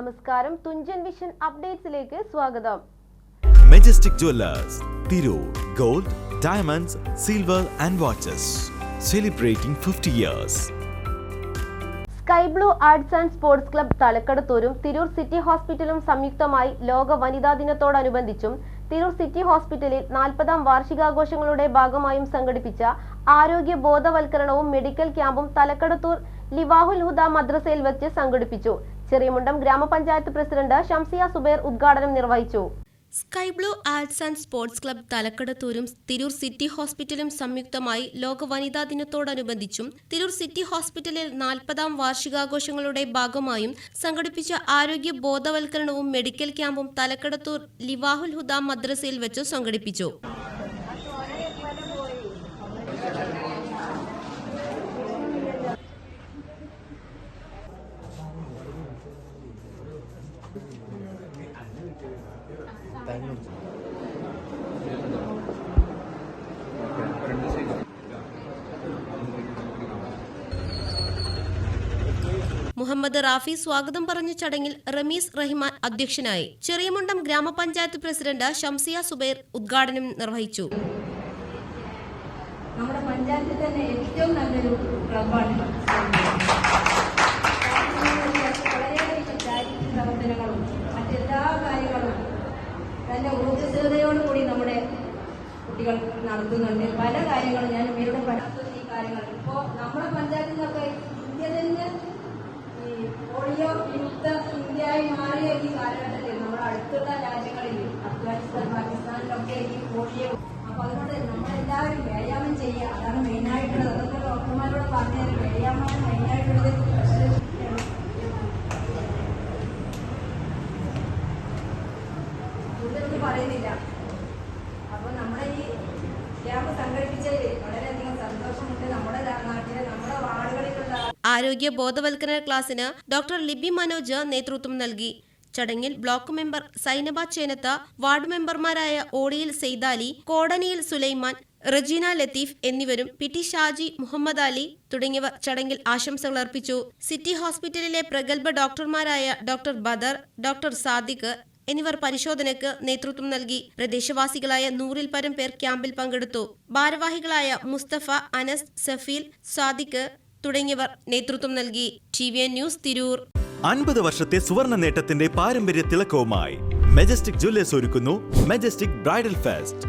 നമസ്കാരം. തുഞ്ചൻ വിഷൻ അപ്ഡേറ്റ്സിലേക്ക് സ്വാഗതം. Majestic jewellers Tirur gold diamonds silver and watches celebrating fifty years sky blue arts and sports club തലക്കടത്തൂരും Tirur city ഹോസ്പിറ്റലും സംയുക്തമായി ലോക വനിതാ ദിനത്തോടനുബന്ധിച്ചും തിരൂർ സിറ്റി ഹോസ്പിറ്റലിൽ നാൽപ്പതാം വാർഷികാഘോഷങ്ങളുടെ ഭാഗമായും സംഘടിപ്പിച്ച ആരോഗ്യ ബോധവൽക്കരണവും മെഡിക്കൽ ക്യാമ്പും തലക്കടത്തൂർ ലിവാഹുൽ ഹുദ മദ്രസയിൽ വെച്ച് സംഘടിപ്പിച്ചു. ചെറിയമുണ്ടം ഗ്രാമപഞ്ചായത്ത് പ്രസിഡന്റ് ഷംസിയ സുബേർ ഉദ്ഘാടനം നിർവഹിച്ചു. Sky blue arts and sports club തലക്കടത്തൂരും Tirur city ഹോസ്പിറ്റലും സംയുക്തമായി ലോക വനിതാ ദിനത്തോടനുബന്ധിച്ചും തിരൂർ സിറ്റി ഹോസ്പിറ്റലിൽ നാൽപ്പതാം വാർഷികാഘോഷങ്ങളുടെ ഭാഗമായും സംഘടിപ്പിച്ച ആരോഗ്യ ബോധവൽക്കരണവും മെഡിക്കൽ ക്യാമ്പും തലക്കടത്തൂർ ലിവാഹുൽ ഹുദ മദ്രസയിൽ വെച്ച് സംഘടിപ്പിച്ചു. മുഹമ്മദ് റാഫി സ്വാഗതം പറഞ്ഞ ചടങ്ങിൽ റമീസ് റഹിമാൻ അധ്യക്ഷനായി ചെറിയമുണ്ടം ഗ്രാമപഞ്ചായത്ത് പ്രസിഡന്റ് ഷംസിയ സുബൈർ ഉദ്ഘാടനം നിർവഹിച്ചു. നമ്മുടെ പഞ്ചായത്തിൽ തന്നെ ഏറ്റവും നല്ലൊരു ക്ലബാണ് നടത്തുന്നുണ്ട്. പല കാര്യങ്ങളും ഞാൻ ഇവരുടെ പഠിക്കുന്ന ഈ കാര്യങ്ങൾ. ഇപ്പോ നമ്മുടെ പഞ്ചായത്തിൽ നിന്നൊക്കെ ഇന്ത്യ തന്നെ ഈ പോളിയോ വിമുക്ത ഇന്ത്യയായി മാറിയ ഈ കാലഘട്ടത്തിൽ നമ്മുടെ അടുത്തുള്ള രാജ്യങ്ങളിൽ അഫ്ഗാനിസ്ഥാൻ പാകിസ്ഥാനിലൊക്കെ ഈ പോളിയോ അപ്പൊ അതുകൊണ്ട് നമ്മളെല്ലാവരും വ്യായാമം ചെയ്യുക. അതാണ് മെയിനായിട്ടുള്ളത് അതൊക്കെ ഡോക്ടർമാരോട് പറഞ്ഞാൽ വ്യായാമമാണ് മെയിനായിട്ടുള്ളത് പറയുന്നില്ല അപ്പൊ നമ്മുടെ ഈ ക്യാമ്പ് സന്തോഷമുണ്ട്. നമ്മുടെ നമ്മുടെ ആരോഗ്യ ബോധവൽക്കരണ ക്ലാസ്സിന് ഡോക്ടർ ലിബി മനോജ് നേതൃത്വം നൽകി. ചടങ്ങിൽ block member Zainaba Chenath ward മെമ്പർമാരായ ഓടിയിൽ സെയ്താലി കോടനിയിൽ സുലൈമാൻ റജീന ലത്തീഫ് എന്നിവരും പി ടി ഷാജി മുഹമ്മദ് അലി തുടങ്ങിയവർ ചടങ്ങിൽ ആശംസകൾ അർപ്പിച്ചു. സിറ്റി ഹോസ്പിറ്റലിലെ പ്രഗത്ഭ ഡോക്ടർമാരായ ഡോക്ടർ ബദർ ഡോക്ടർ സാദിഖ് എന്നിവർ പരിശോധനയ്ക്ക് നേതൃത്വം നൽകി. പ്രദേശവാസികളായ നൂറിൽ പരം പേർ ക്യാമ്പിൽ പങ്കെടുത്തു. ഭാരവാഹികളായ മുസ്തഫ അനസ് സഫീൽ സാദിഖ് തുടങ്ങിയവർ നേതൃത്വം നൽകി. T V news Tirur. അൻപത് വർഷത്തെ സുവർണ നേട്ടത്തിന്റെ പാരമ്പര്യ തിളക്കവുമായി മെജസ്റ്റിക് ജ്വല്ലേഴ്സ് ഒരുക്കുന്നു Majestic bridal fest